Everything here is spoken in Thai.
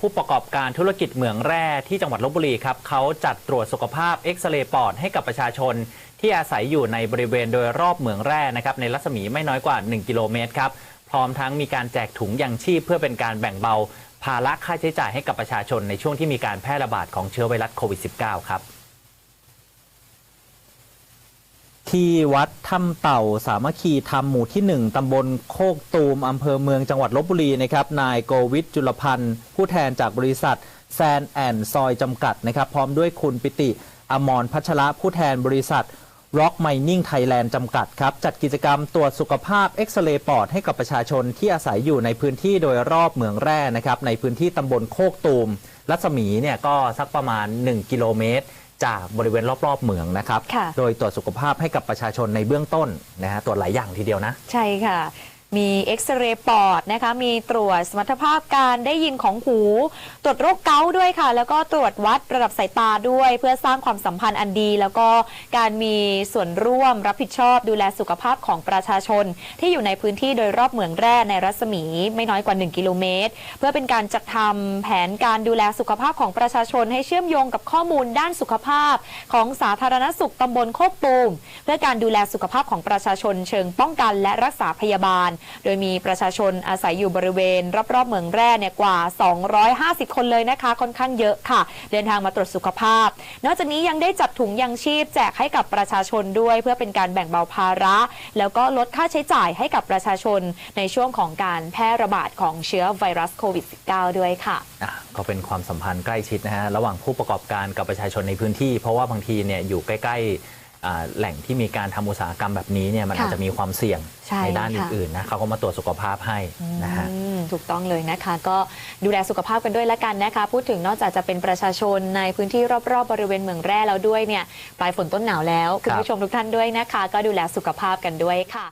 ผู้ประกอบการธุรกิจเหมืองแร่ที่จังหวัดลบบุรีครับเขาจัดตรวจสุขภาพเอ็กซเรย์ปอดให้กับประชาชน ที่อาศัยอยู่ในบริเวณโดยรอบเหมืองแร่นะครับในรัศมีไม่น้อยกว่า 1 กิโลเมตรครับพร้อมทั้งมีการแจกถุงยังชีพเพื่อเป็นการแบ่งเบา ภาระค่าใช้จ่ายให้กับประชาชนในช่วงที่มีการแพร่ระบาดของเชื้อไวรัสโควิด -19 ครับ ที่วัดถ้ำเต่าสามัคคีธรรมหมู่ที่ 1 ตำบลโคกตูม อำเภอเมืองจังหวัดลบบุรีนะครับนายโกวิทจุลพันธ์ ผู้แทนจากบริษัทแซนแอนซอยจำกัดนะครับพร้อมด้วยคุณปิติ อมรพัชระผู้แทนบริษัท Rock Mining Thailand จำกัดครับ จัดกิจกรรมตรวจสุขภาพเอ็กซเรย์ปอดให้กับประชาชนที่อาศัยอยู่ในพื้นที่โดยรอบเหมืองแร่นะครับในพื้นที่ตำบลโคกตูม รัศมีเนี่ยก็สักประมาณ 1 กิโลเมตร จากบริเวณรอบๆเหมืองนะครับ ค่ะ โดยตรวจสุขภาพให้กับประชาชนในเบื้องต้นนะฮะตรวจหลายอย่างทีเดียวนะ ใช่ค่ะ มีเอ็กซเรย์ปอดนะคะ มีตรวจสมรรถภาพการได้ยินของหู ตรวจโรคเกาต์ด้วยค่ะ แล้วก็ตรวจวัดระดับสายตาด้วย เพื่อสร้างความสัมพันธ์อันดี แล้วก็การมีส่วนร่วมรับผิดชอบ ดูแลสุขภาพของประชาชน ที่อยู่ในพื้นที่โดยรอบเหมืองแร่ในรัศมีไม่น้อยกว่า 1 กิโลเมตร เพื่อเป็นการจัดทำแผนการดูแลสุขภาพของประชาชน ให้เชื่อมโยงกับข้อมูลด้านสุขภาพ ของสาธารณสุขตำบลโคกตูมเพื่อการดูแลสุขภาพของประชาชนเชิงป้องกันและรักษาพยาบาลโดยมีประชาชนอาศัยอยู่บริเวณ รอบๆเมืองแร่เนี่ยกว่า 250 คนเลยนะคะค่อนข้างเยอะค่ะ เดินทางมาตรวจสุขภาพ นอกจากนี้ยังได้จัดถุงยังชีพแจกให้กับประชาชนด้วย เพื่อเป็นการแบ่งเบาภาระ แล้วก็ลดค่าใช้จ่ายให้กับประชาชนในช่วงของการแพร่ระบาดของเชื้อไวรัสโควิด -19 ด้วยค่ะอะก็เป็นความสัมพันธ์ใกล้ชิดนะฮะระหว่างผู้ประกอบการกับประชาชนในพื้นที่ เพราะว่าบางทีเนี่ยอยู่ใกล้ ๆ แหล่งที่มีการทำอุตสาหกรรมแบบนี้เนี่ยมันค่ะอาจจะมีความเสี่ยงใช่ด้านค่ะอื่นๆนะเขาก็มาตรวจสุขภาพให้นะฮะอืมถูกต้องเลยนะคะ ก็ดูแลสุขภาพกันด้วยละกันนะคะ พูดถึงนอกจากจะเป็นประชาชนในพื้นที่รอบๆ บริเวณเมืองแร่แล้วด้วยเนี่ยปลายฝนต้นหนาวแล้ว คุณครับผู้ชมทุกท่านด้วยนะคะ ก็ดูแลสุขภาพกันด้วยค่ะ